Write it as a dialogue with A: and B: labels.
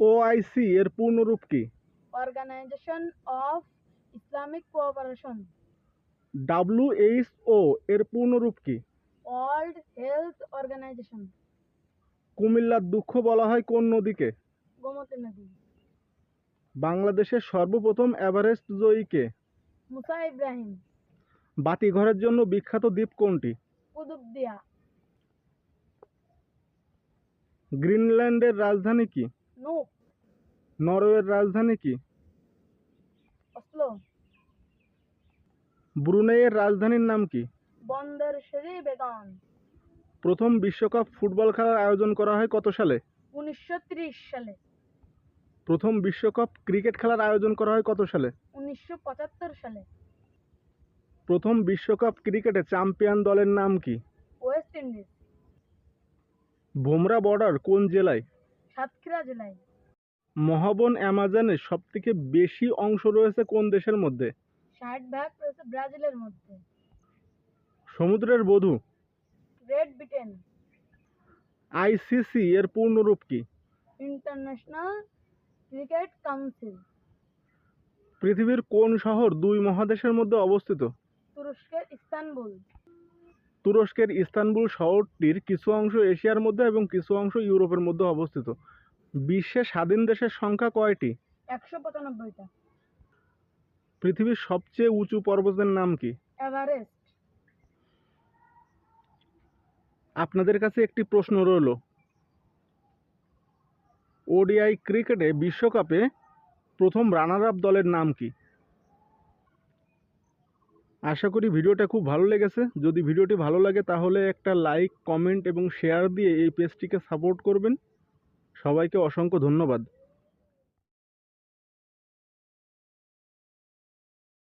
A: OIC এর পূর্ণরূপ কি?
B: Organisation of Islamic cooperation
A: WHO এর পূর্ণরূপ কি?
B: ওয়ার্ল্ড হেলথ অর্গানাইজেশন
A: কুমিল্লার দুঃখ বলা হয় কোন নদীকে?
B: গোমতী নদী।
A: বাংলাদেশের সর্বপ্রথম এভারেস্ট জয়ীকে
B: মুসা ইব্রাহিম।
A: বাতিঘরের জন্য বিখ্যাত দ্বীপ কোনটি?
B: কুতুবদিয়া।
A: গ্রিনল্যান্ডের রাজধানী কি? নরওয়ের রাজধানী কি?
B: অসলো
A: ব্রুনেইয়ের রাজধানীর নাম কি?
B: বন্দর শরী বেগম
A: প্রথম বিশ্বকাপ ফুটবল খেলার আয়োজন করা হয় কত সালে?
B: উনিশশো ত্রিশ সালে।
A: প্রথম বিশ্বকাপ ক্রিকেট খেলার আয়োজন করা হয় কত সালে?
B: উনিশশো পঁচাত্তর সালে।
A: প্রথম বিশ্বকাপ ক্রিকেটে চ্যাম্পিয়ন দলের নাম কি?
B: West Indies.
A: ভোমরা বর্ডার কোন জেলায়?
B: সাতক্ষীরা জেলায়।
A: মহাবন অ্যামাজনের সবথেকে বেশি অংশ রয়েছে কোন দেশের মধ্যে?
B: ষাট ভাগ রয়েছে ব্রাজিলের মধ্যে।
A: সমুদ্রের বধূ।
B: Great Britain.
A: আইসিসি এর পূর্ণরূপ কি?
B: International cricket council.
A: পৃথিবীর কোন শহর দুই মহাদেশের মধ্যে অবস্থিত?
B: তুরস্কের ইস্তানবুল।
A: তুরস্কের ইস্তানবুল শহরটির কিছু অংশ এশিয়ার মধ্যে এবং কিছু অংশ ইউরোপের মধ্যে অবস্থিত। বিশ্বে স্বাধীন দেশের সংখ্যা কয়টি?
B: একশো পঁচানব্বইটা।
A: পৃথিবীর সবচেয়ে উঁচু পর্বতের নাম কি?
B: এভারেস্ট।
A: আপনাদের কাছে একটি প্রশ্ন রইল। ওডিআই ক্রিকেটে বিশ্বকাপে প্রথম রানার আপ দলের নাম কি? আশা করি ভিডিওটা খুব ভালো লেগেছে। যদি ভিডিওটি ভালো লাগে তাহলে একটা লাইক, কমেন্ট এবং শেয়ার দিয়ে এই পেজটিকে সাপোর্ট করবেন। সবাইকে অসংখ্য ধন্যবাদ।